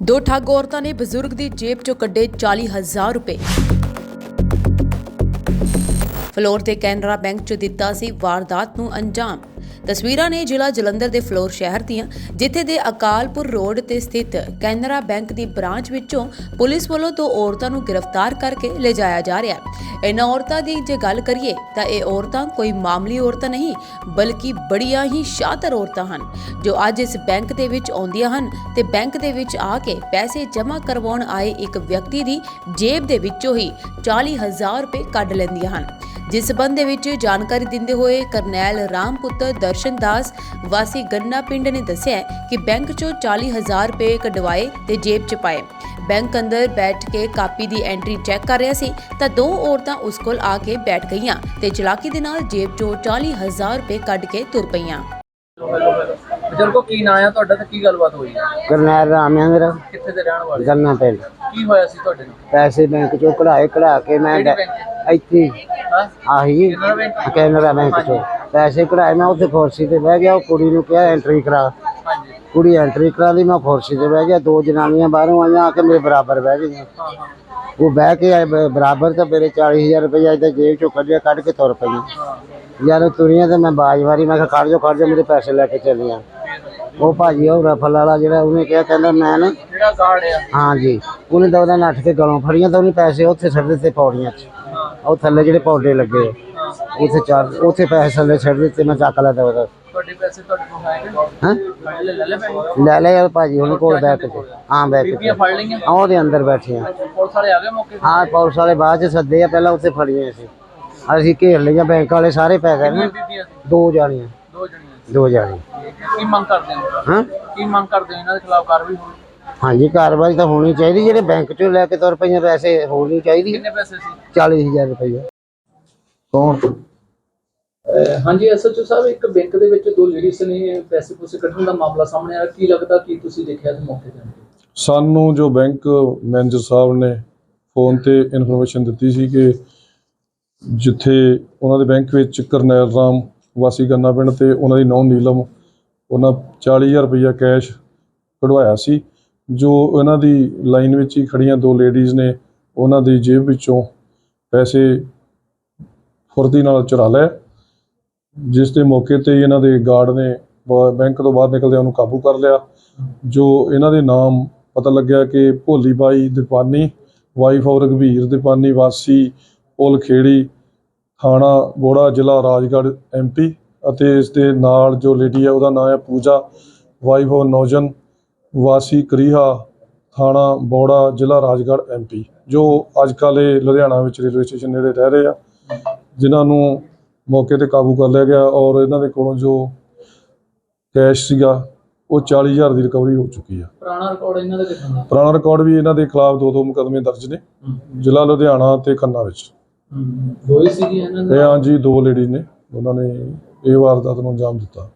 ਦੋ ਠੱਗ ਔਰਤਾਂ ਨੇ ਬਜ਼ੁਰਗ ਦੀ ਜੇਬ ਚੋਂ ਕੱਢੇ 40000 ਰੁਪਏ। ਫਲੋਰ ਤੇ ਕੈਨਰਾ ਬੈਂਕ 'ਚ ਦਿੱਤਾ ਸੀ ਵਾਰਦਾਤ ਨੂੰ ਅੰਜਾਮ। ਤਸਵੀਰਾਂ ਨੇ ਜ਼ਿਲ੍ਹਾ ਜਲੰਧਰ ਦੇ ਫਲੋਰ ਸ਼ਹਿਰ ਦੀਆਂ, ਜਿੱਥੇ ਦੇ ਅਕਾਲਪੁਰ ਰੋਡ ਤੇ ਸਥਿਤ ਕੈਨਰਾ ਬੈਂਕ ਦੀ ਬ੍ਰਾਂਚ ਵਿੱਚੋਂ ਪੁਲਿਸ ਵੱਲੋਂ ਦੋ ਔਰਤਾਂ ਨੂੰ ਗ੍ਰਿਫਤਾਰ ਕਰਕੇ ਲਿਜਾਇਆ ਜਾ ਰਿਹਾ ਹੈ। ਇਹਨਾਂ ਔਰਤਾਂ ਦੀ ਜੇ ਗੱਲ ਕਰੀਏ ਤਾਂ ਇਹ ਔਰਤਾਂ ਕੋਈ ਮਾਮੂਲੀ ਔਰਤਾਂ ਨਹੀਂ, ਬਲਕਿ ਬੜੀਆਂ ਹੀ ਸ਼ਾਤਰ ਔਰਤਾਂ ਹਨ, ਜੋ ਅੱਜ ਇਸ ਬੈਂਕ ਦੇ ਵਿੱਚ ਆਉਂਦੀਆਂ ਹਨ ਤੇ ਬੈਂਕ ਦੇ ਵਿੱਚ ਆ ਕੇ ਪੈਸੇ ਜਮ੍ਹਾਂ ਕਰਵਾਉਣ ਆਏ ਇੱਕ ਵਿਅਕਤੀ ਦੀ ਜੇਬ ਦੇ ਵਿੱਚੋਂ ਹੀ 40000 ਰੁਪਏ ਕੱਢ ਲੈਂਦੀਆਂ ਹਨ। ਜਿਸ ਸਬੰਧ ਦੇ ਵਿੱਚ ਜਾਣਕਾਰੀ ਦਿੰਦੇ ਹੋਏ ਕਰਨੈਲ ਰਾਮਪੁੱਤਰ ਦਰਸ਼ਨ ਦਾਸ ਵਾਸੀ ਗੰਨਾ ਪਿੰਡ ਨੇ ਦੱਸਿਆ ਕਿ ਬੈਂਕ ਚੋਂ 40000 ਰੁਪਏ ਕਢਵਾਏ ਤੇ ਜੇਬ 'ਚ ਪਾਏ। ਬੈਂਕ ਅੰਦਰ ਬੈਠ ਕੇ ਕਾਪੀ ਦੀ ਐਂਟਰੀ ਚੈੱਕ ਕਰ ਰਿਹਾ ਸੀ ਤਾਂ ਦੋ ਔਰਤਾਂ ਉਸ ਕੋਲ ਆ ਕੇ ਬੈਠ ਗਈਆਂ ਤੇ ਚਲਾਕੀ ਦੇ ਨਾਲ ਜੇਬ 'ਚੋਂ 40000 ਰੁਪਏ ਕੱਢ ਕੇ ਤੁਰ ਪਈਆਂ। ਬਜ਼ੁਰਗੋ ਕੀ ਨਾਂ ਆ ਤੁਹਾਡਾ ਤੇ ਕੀ ਗੱਲਬਾਤ ਹੋਈ? ਹੈ ਕਰਨੈਲ ਰਾਮ ਹੈ ਮੇਰਾ। ਕਿੱਥੇ ਦੇ ਰਹਿਣ ਵਾਲੇ? ਗੰਨਾ ਪਿੰਡ। ਕੀ ਹੋਇਆ ਸੀ ਤੁਹਾਡੇ ਨਾਲ? ਪੈਸੇ ਬੈਂਕ ਚੋਂ ਕਢਾਏ ਕਢਾ ਕੇ ਮੈਂ ਕਿਹੜੀ ਬੈਂਕ? ਇੱਥੇ ਹੀ? ਆਹੀ। ਕੈਨਰਾ ਬੈਂਕ? ਕੈਨਰਾ ਬੈਂਕ ਚੋਂ। ਪੈਸੇ ਕਢਾਏ ਮੈਂ ਉੱਥੇ ਕੁਰਸੀ ਤੇ ਬਹਿ ਗਿਆ ਉਹ ਕੁੜੀ ਨੂੰ ਕਿਹਾ ਐਂਟਰੀ ਕਰਾ। ਹਾਂਜੀ ਕੁੜੀ ਐਂਟਰੀ ਕਰਾ ਲਈ ਮੈਂ ਕੁਰਸੀ ਤੇ ਬਹਿ ਗਿਆ ਦੋ ਜਨਾਨੀਆਂ ਬਾਹਰੋਂ ਆਈਆਂ ਆ ਕੇ ਮੇਰੇ ਬਰਾਬਰ ਬਹਿ ਗਈਆਂ। ਹਾਂ ਹਾਂ ਉਹ ਬਹਿ ਕੇ ਆਏ ਬਰਾਬਰ ਤਾਂ ਮੇਰੇ 40000 ਰੁਪਏ ਇਹਦੇ ਜੇਬ ਚੋਂ ਕੱਢਿਆ ਕੱਢ ਕੇ ਤੁਰ ਪਈਆਂ। ਯਾਰ ਤੁਰੀਆਂ ਤੇ ਮੈਂ ਬਾਜ ਵਾਰੀ ਮੈਂ ਕਿਹਾ ਖੜ ਜਾ ਖੜ ਜਾ ਮੇਰੇ ਪੈਸੇ ਲੈ ਕੇ ਚੱਲੀਆਂ। ਉਹ ਭਾਜੀ ਉਹ ਰਫਲ ਵਾਲਾ ਜਿਹੜਾ ਉਹਨੇ ਕਿਹਾ ਕਹਿੰਦਾ ਮੈਂ ਨਾ ਜਿਹੜਾ ਗਾਰਡ ਆ? ਹਾਂਜੀ ਉਹਨੇ ਤਾਂ ਉਹਦਾ ਨੱਠ ਕੇ ਗਲੋਂ ਫੜੀਆਂ ਤਾਂ ਉਹਨੇ ਪੈਸੇ ਉੱਥੇ ਛੱਡ ਦਿੱਤੇ ਪੌੜੀਆਂ 'ਚ। ਹਾਂ ਉਹ ਥੱਲੇ ਜਿਹੜੇ ਪੌਡੇ ਲੱਗੇ ਹਾਂ ਉੱਥੇ ਚਾਰ ਉੱਥੇ ਪੈਸੇ ਥੱਲੇ ਛੱਡ ਦਿੱਤੇ ਮੈਂ ਚੱਕ ਲਿਆ ਤਾਂ ਉਹਦਾ। ਤੁਹਾਡੇ ਪੈਸੇ ਤੁਹਾਡੇ ਕੋਲ ਹੈਗੇ ਹਾਂ? ਫੜ ਲੈ ਲੈ ਪੈਸੇ। ਲੈ ਲੈ ਯਾਰ ਭਾਜੀ ਉਹਨੇ ਕੋਲ ਬੈਠ ਕੇ ਹਾਂ ਬੈਠ ਕੇ ਫੜ ਲਈਆਂ? ਆ ਉਹਦੇ ਅੰਦਰ ਬੈਠੇ ਆ। ਪੁਲਿਸ ਵਾਲੇ ਆ ਗਏ ਮੌਕੇ ਹਾਂ ਪੁਲਿਸ ਵਾਲੇ ਬਾਅਦ ਚ ਸੱਦੇ ਆ ਪਹਿਲਾਂ ਉੱਥੇ ਫੜੀਆਂ ਸੀ। ਅਸੀਂ ਘੇਰ ਲਈਆਂ ਬੈਂਕ ਵਾਲੇ ਸਾਰੇ ਪੈ ਗਏ ਨਾ ਦੋ ਜਾਣੀਆਂ। ਦੋ ਜਣੀਆਂ ਦੋ। ਕੀ ਮੰਗ ਕਰਦੇ ਹੋ? ਹਾਂ? ਕੀ ਮੰਗ ਕਰਦੇ ਇਹਨਾਂ ਦੇ ਖਿਲਾਫ ਕਾਰਵਾਈ ਹੋਣੀ? ਹਾਂਜੀ ਕਾਰਵਾਈ ਤਾਂ ਹੋਣੀ ਚਾਹੀਦੀ ਜਿਹੜੇ ਬੈਂਕ ਚੋਂ ਲੈ ਕੇ ਤੁਰ ਪਈਆਂ ਪੈਸੇ ਹੋਣੀ ਚਾਹੀਦੀ। ਕਿੰਨੇ ਪੈਸੇ ਸੀ? 40000 ਰੁਪਏ ਕੌਣ? ਹਾਂਜੀ ਐਸਐਚਓ ਸਾਹਿਬ ਇੱਕ ਬੈਂਕ ਦੇ ਵਿੱਚ ਦੋ ਲੇਡੀਜ਼ ਨੇ ਪੈਸੇ ਪੂਸੇ ਕੱਢਣ ਦਾ ਮਾਮਲਾ ਸਾਹਮਣੇ ਆਇਆ। ਕੀ ਲੱਗਦਾ ਕੀ ਤੁਸੀਂ ਦੇਖਿਆ ਤੇ ਮੌਕੇ ਤੇ? ਸਾਨੂੰ ਜੋ ਬੈਂਕ ਮੈਨੇਜਰ ਸਾਹਿਬ ਨੇ ਫੋਨ ਤੇ ਇਨਫੋਰਮੇਸ਼ਨ ਦਿੱਤੀ ਸੀ ਕਿ ਜਿੱਥੇ ਉਹਨਾਂ ਦੇ ਬੈਂਕ ਵਿੱਚ ਕਰਨੈਲ ਰਾਮ ਵਾਸੀ ਗੰਨਾ ਪਿੰਡ ਤੇ ਉਹਨਾਂ ਦੀ ਨੌਂ ਨੀਲਮ ਉਹਨਾਂ 40000 ਰੁਪਇਆ ਕੈਸ਼ ਕਢਵਾਇਆ ਸੀ। ਜੋ ਇਹਨਾਂ ਦੀ ਲਾਈਨ ਵਿੱਚ ਹੀ ਖੜੀਆਂ ਦੋ ਲੇਡੀਜ਼ ਨੇ ਉਹਨਾਂ ਦੀ ਜੇਬ ਵਿੱਚੋਂ ਪੈਸੇ ਫੁਰਤੀ ਨਾਲ ਚੁਰਾ ਲਿਆ। ਜਿਸ ਦੇ ਮੌਕੇ ਤੇ ਹੀ ਇਹਨਾਂ ਦੇ ਗਾਰਡ ਨੇ ਬ- ਬੈਂਕ ਤੋਂ ਬਾਹਰ ਨਿਕਲਦਿਆਂ ਉਹਨੂੰ ਕਾਬੂ ਕਰ ਲਿਆ। ਜੋ ਇਹਨਾਂ ਦੇ ਨਾਮ ਪਤਾ ਲੱਗਿਆ ਕਿ ਭੋਲੀ ਬਾਈ ਦੀਪਾਨੀ ਵਾਈਫ ਆਫ ਰਘਵੀਰ ਦੀਪਾਨੀ, ਵਾਸੀ ਪੁਲ ਖੇੜੀ ਥਾਣਾ ਬੋੜਾ, ਜ਼ਿਲ੍ਹਾ ਰਾਜਗੜ੍ਹ ਐਮਪੀ ਅਤੇ ਇਸ ਦੇ ਨਾਲ ਜੋ ਲੇਡੀ ਹੈ ਉਹਦਾ ਨਾਮ ਹੈ ਪੂਜਾ ਵਾਈਫ ਆਫ ਨੌਜਨ, ਵਾਸੀ ਕਰੀਹਾ, ਥਾਣਾ ਬੋੜਾ, ਜ਼ਿਲ੍ਹਾ ਰਾਜਗੜ੍ਹ ਐਮਪੀ ਜੋ ਅੱਜ ਕੱਲ੍ਹ ਇਹ ਲੁਧਿਆਣਾ ਵਿੱਚ ਰੇਲਵੇ ਸਟੇਸ਼ਨ ਨੇੜੇ ਰਹਿ ਰਹੇ ਆ। ਜਿਨ੍ਹਾਂ ਨੂੰ ਮੌਕੇ ਤੇ ਕਾਬੂ ਕਰ ਲਿਆ ਗਿਆ ਔਰ ਇਹਨਾਂ ਦੇ ਕੋਲੋਂ ਜੋ ਕੈਸ਼ ਸੀਗਾ ਉਹ 40000 ਦੀ ਰਿਕਵਰੀ ਹੋ ਚੁੱਕੀ ਆ। ਪੁਰਾਣਾ ਰਿਕਾਰਡ ਇਹਨਾਂ ਦਾ ਦਾ? ਪੁਰਾਣਾ ਰਿਕਾਰਡ ਵੀ ਇਹਨਾਂ ਦੇ ਖਿਲਾਫ ਦੋ ਦੋ ਮੁਕੱਦਮੇ ਦਰਜ ਨੇ ਜ਼ਿਲ੍ਹਾ ਲੁਧਿਆਣਾ ਤੇ ਖੰਨਾ ਵਿੱਚ। ਦੋ ਹੀ ਸੀਗੀ ਇਹਨਾਂ ਦੇ ਹਾਂਜੀ ਦੋ ਲੇਡੀ ਨੇ। ਉਹਨਾਂ ਨੇ ਇਹ ਵਾਰਦਾਤ ਨੂੰ ਅੰਜਾਮ ਦਿੱਤਾ।